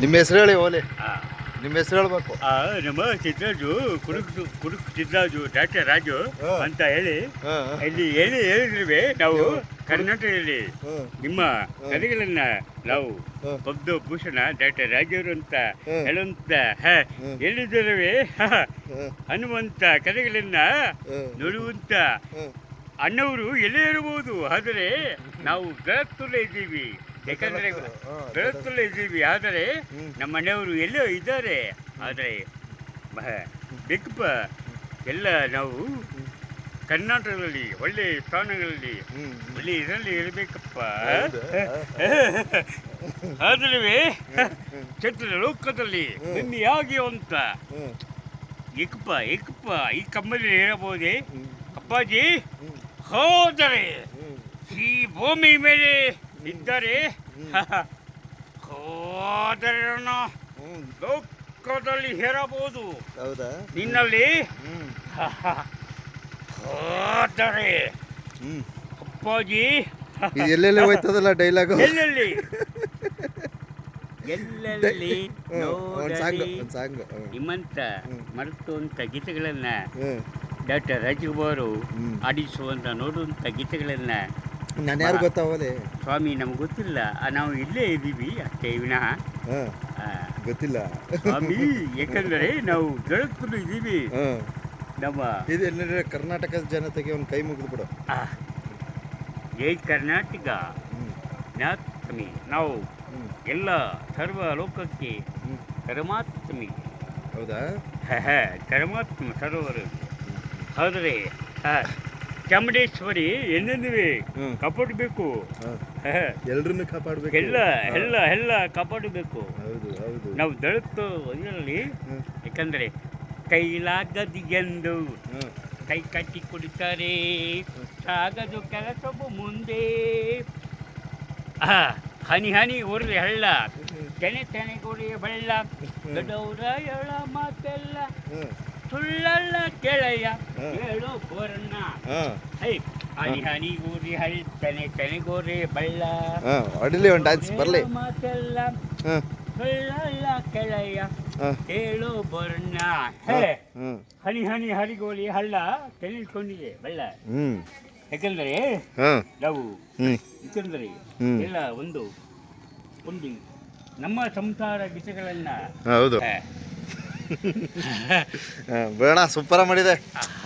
ನಿಮ್ಮ ಹೆಸರು ಹೇಳಿ ಓಲೆ. ನಿಮ್ಮ ಹೆಸರು ಹೇಳ್ಬೇಕು. ಆ, ನಮ್ಮ ಸಿದ್ದರಾಜು ಕುಡುಕ್ ಕುಡುಕ್ ಸಿದ್ದರಾಜು ಡಾಕ್ಟರ್ ರಾಜು ಹಾ. ಅಂತ ಹೇಳಿ ಹಾ, ಇಲ್ಲಿ ಏನು ನಾವು ಕರ್ನಾಟಕದಲ್ಲಿ ಹಾ, ನಿಮ್ಮ ಕಲೆಗಳನ್ನ ನಾವು ಹಾ. ಪದ್ಮ ಭೂಷಣ ಡಾಕ್ಟರ್ ರಾಜವರು ಅಂತ. ಹೇಳುವಂತ ಹೇಳಿದ್ರವೆ ಹ, ಅನ್ನುವಂತ ಕಲೆಗಳನ್ನ ನೋಡುವಂತ ಹಾ. ಅಣ್ಣವರು ಎಲ್ಲೇ ಇರಬಹುದು ಆದರೆ ನಾವು ಬೆಳತ್ತಲ್ಲೇ ಇದ್ದೀವಿ. ಯಾಕಂದ್ರೆ ಬೆಳಕಲ್ಲಿ ಇದ್ದೀವಿ. ಆದರೆ. ನಮ್ಮ ಮನೆಯವರು ಎಲ್ಲೋ ಇದ್ದಾರೆ. ಆದರೆ ಬೇಕಪ್ಪ ಎಲ್ಲ ನಾವು ಕರ್ನಾಟಕದಲ್ಲಿ ಒಳ್ಳೆ ಸ್ಥಾನಗಳಲ್ಲಿ. ಒಳ್ಳೆ ಇದರಲ್ಲಿ ಇರಬೇಕಪ್ಪ. ಆದ್ರೆ ಚತುರ ಲೋಕದಲ್ಲಿ ಆಗಿ ಅಂತ. ಇಕ್ಪ ಇಕ್ಪ ಈ ಕಮ್ಮಲ್ಲಿ ಹೇಳಬಹುದೇ? ಅಪ್ಪಾಜಿ ಹೋದರೆ. ಈ ಭೂಮಿ ಮೇಲೆ ಇದ್ದರೆ? ಹೋದರೆ ನಾನು ಹ್ಮ್. ಲೋಕದಲ್ಲಿ ಹೇರಬಹುದು. ಹೌದಾ? ನಿನ್ನಲ್ಲಿ? ಹೋದರೆ. ಅಪ್ಪಾಜಿ. ಎಲ್ಲೆಲ್ಲಿ ಹೋಯ್ತದಲ್ಲ ಡೈಲಾಗ್ ಎಲ್ಲೆಲ್ಲಿ? ಎಲ್ಲೆಲ್ಲಿ ನಿಮ್ಮಂತ ಮರೆತುವಂತ ಮರೆತುವಂಥ ಗೀತೆಗಳನ್ನ ಡಾಕ್ಟರ್ ರಾಜ್ಕುಮಾರ್. ಆಡಿಸುವಂತ ನೋಡುವಂತ ಗೀತೆಗಳನ್ನ ನಾನು ಯಾರು ಗೊತ್ತಾವಲೆ ಸ್ವಾಮಿ ನಮ್ಗೆ ಗೊತ್ತಿಲ್ಲ. ಆ, ನಾವು ಇಲ್ಲೇ ಇದ್ದೀವಿ ಅಷ್ಟೇ ವಿನಃ. ಹಾ. ಆ, ಗೊತ್ತಿಲ್ಲ. ಸ್ವಾಮಿ ಯಾಕಂದರೆ ನಾವು ಬೆಳಕಲು ಇದ್ದೀವಿ. ಹಾ. ನಮ್ಮ ಇದು ಎಲ್ಲರ ಕರ್ನಾಟಕದ ಜನತೆಗೆ ಒಂದು ಕೈ ಮುಗಿದು ಬಿಡು. ಆ, ಜೈ ಕರ್ನಾಟಕ. ಹ್ಮ್. ನಾತ್ಮಿ ನಾವು ಹ್ಮ್. ಎಲ್ಲ ಸರ್ವ ಲೋಕಕ್ಕೆ ಹ್ಮ್. ಪರಮಾತ್ಮಿ ಹೌದಾ? ಹ, ಹ, ಪರಮಾತ್ಮ ಸರ್ವರು ಆದರೆ ಆ, ಚಾಮುಂಡೇಶ್ವರಿ ಎಲ್ಲಿದ್ದೀವಿ ಕಾಪಾಡಬೇಕು. ಎಲ್ರನ್ನು ಕಾಪಾಡಬೇಕು. ಎಲ್ಲ ಎಲ್ಲ ಎಲ್ಲ ಕಾಪಾಡಬೇಕು. ಹೌದು ಹೌದು. ನಾವು ದಳತ ಇದರಲ್ಲಿ ಯಾಕಂದರೆ ಕೈಲಾಗದು ಹ್ಮ್. ಕೈ ಕಟ್ಟಿ ಕುಡಿತಾರೆ ಸಾಗದು ಕೆಲಸವು ಮುಂದೆ. ಹನಿ ಹನಿ ಉರ್ರಿ ಹಳ್ಳ. ತೆನೆ ತೆನೆಗುಡಿ ಬಳ್ಳ. ದೊಡ್ಡವರ ಎಳ ಮಾತೆಲ್ಲ. ಸುಳ್ಳಲ್ಲ ಕೆಳಯ್ಯ. ಹೇಳು ಬೋರಣ್ಣ ಹಾ. ಹನಿ ಹನಿ ಊರಿ ತನಿ ತನಿ ತೆನೆಗೋರಿ ಬಳ್ಳ. ಹಾ ಹೊಡಿಲಿ ಒಂದು ಡ್ಯಾನ್ಸ್ ಬರಲಿ. ಮಾತೆಲ್ಲ. ಸುಳ್ಳಲ್ಲ ಕೇಳಯ್ಯ. ಹೇಳು ಬೋರಣ್ಣ ಹೇ ಹನಿ ಹನಿ ಹರಿಗೋಲಿ ಹಳ್ಳ ತೆಗೆದುಕೊಂಡಿದೆ ಬಳ್ಳ. ಯಾಕಂದ್ರೆ ನಾವು ಯಾಕಂದ್ರೆ. ಎಲ್ಲ ಒಂದು ಒಂದು ನಮ್ಮ ಸಂಸಾರ ಗೀತೆಗಳನ್ನ ಹೌದು. ಬೇಡ ಸೂಪರ ಮಾಡಿದೆ.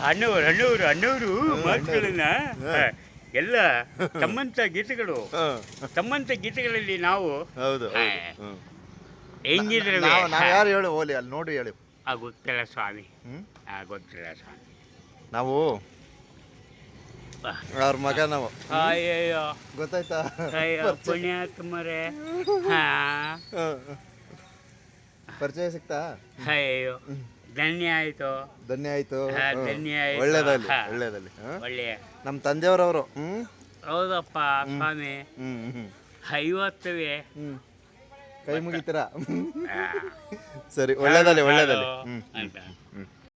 ಅಣ್ಣವರು ಅಣ್ಣವರು ಅಣ್ಣವರು ಮಾತುಗಳನ್ನ ಎಲ್ಲ ತಮ್ಮಂತ ಗೀತೆಗಳು. ತಮ್ಮಂತ ಗೀತೆಗಳಲ್ಲಿ ನಾವು ಹೌದು ಆ, ಹೆಂಗಿದ್ರೆ ನಾವು ಯಾರು ಹೇಳಿ ಓಲಿ ಅಲ್ಲಿ ನೋಡಿ ಹೇಳಿ. ಗೊತ್ತಿಲ್ಲ ಸ್ವಾಮಿ. ಆ, ಗೊತ್ತಿಲ್ಲ ಸ್ವಾಮಿ. ನಾವು. ಅವ್ರ ಮಗ ನಾವು. ಅಯ್ಯಯ್ಯೋ. ಗೊತ್ತಾಯ್ತಾ? ಪುಣ್ಯಾತ್ಮರೇ. ಹಾ. ಪರಿಚಯ ಸಿಕ್ತಾ ಅಯ್ಯೋ ಧನ್ಯ ಆಯ್ತು. ಧನ್ಯ ಆಯ್ತು. ಹಾ, ಹ್ಮ್. ಧನ್ಯ ಆಯ್ತು. ಒಳ್ಳೇದಲ್ಲಿ ಹಾ. ಒಳ್ಳೇದಲ್ಲಿ ಹಾ? ಒಳ್ಳೆಯ. ನಮ್ಮ ತಂದೆಯವರವರು ಹ್ಮ್. ಹೌದಪ್ಪ ಸ್ವಾಮಿ. ಹ್ಮ್ ಹ್ಮ್ ಐವತ್ತುವೆ. ಹ್ಮ್. ಕೈ ಮುಗಿತೀರಾ? ಸರಿ ಒಳ್ಳೇದಲ್ಲಿ ಒಳ್ಳೇದಲ್ಲಿ ಹ್ಮ್ ಅಂತ